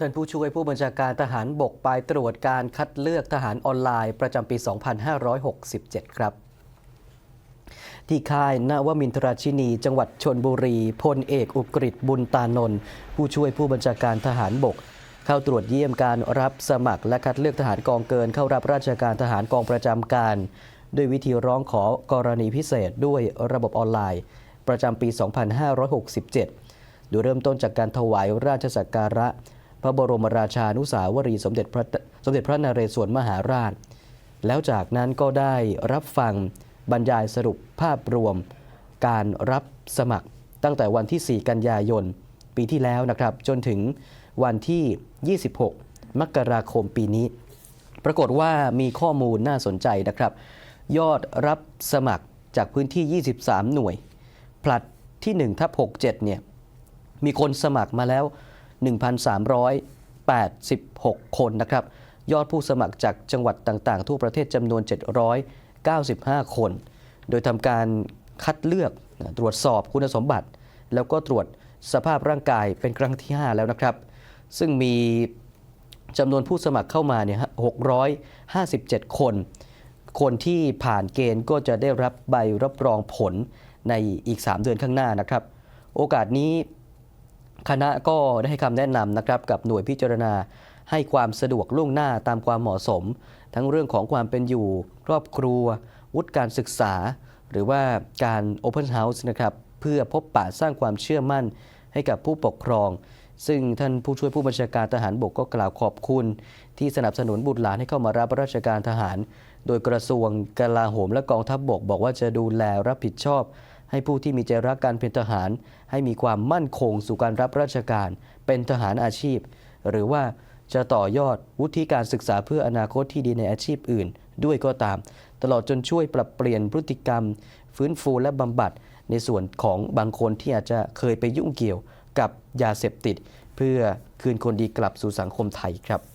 ท่านผู้ช่วยผู้บัญชาการทหารบกไปตรวจการคัดเลือกทหารออนไลน์ประจำปี 2567 ครับ ที่ค่ายนาวมินทราชินี จังหวัดชนบุรีพลเอกอุกฤษบุญตานนท์ผู้ช่วยผู้บัญชาการทหารบก เข้าตรวจเยี่ยมการรับสมัครและคัดเลือกทหารกองเกิน เข้ารับราชการทหารกองประจำการ ด้วยวิธีร้องขอกรณีพิเศษด้วยระบบออนไลน์ ประจำปี 2567 โดยเริ่มต้นจากการถวายราชสักการะ พระบรมราชานุสาวรีสมเด็จพระสมเด็จพระนเรศวรมหาราช แล้วจากนั้นก็ได้รับฟังบรรยายสรุปภาพรวม การรับสมัครตั้งแต่วันที่ 4 กันยายน ปีที่แล้วนะครับ จนถึงวันที่ 26 มกราคมปีนี้ ปรากฏว่ามีข้อมูลน่าสนใจนะครับ ยอดรับสมัครจากพื้นที่ 23 หน่วย ผลัดที่1ทับ67 เนี่ย มีคนสมัครมาแล้ว 1,386 คนนะครับ ยอดผู้สมัครจากจังหวัดต่างๆ ทั่วประเทศจำนวน 795 คน โดยทำการคัดเลือกตรวจสอบคุณสมบัติ แล้วก็ตรวจสภาพร่างกายเป็นครั้งที่ 5 แล้วนะครับ ซึ่งมีจำนวนผู้สมัครเข้ามาเนี่ย657 คน คนที่ผ่านเกณฑ์ก็จะได้รับใบรับรองผลในอีก 3 เดือนข้างหน้านะครับ โอกาสนี้ คณะก็ได้ให้คำแนะนำนะครับกับหน่วยพิจารณาให้ความสะดวกล่วงหน้าตามความเหมาะสม ทั้งเรื่องของความเป็นอยู่ครอบครัว วุฒิการศึกษา หรือว่าการ Open House นะครับเพื่อพบปะสร้างความเชื่อมั่นให้กับผู้ปกครอง ซึ่งท่านผู้ช่วยผู้บัญชาการทหารบกก็กล่าวขอบคุณ ที่สนับสนุนบุตรหลานให้เข้ามารับราชการทหาร โดยกระทรวงกลาโหมและกองทัพบบก บอกว่าจะดูแลรับผิดชอบ ให้ผู้ที่มีใจรักการเป็นทหาร ให้มีความมั่นคงสู่การรับราชการ เป็นทหารอาชีพ หรือว่าจะต่อยอดวุฒิการศึกษาเพื่ออนาคตที่ดีในอาชีพอื่น ด้วยก็ตาม ตลอดจนช่วยปรับเปลี่ยนพฤติกรรม ฟื้นฟูและบำบัด ในส่วนของบางคนที่อาจจะเคยไปยุ่งเกี่ยวกับยาเสพติด เพื่อคืนคนดีกลับสู่สังคมไทยครับ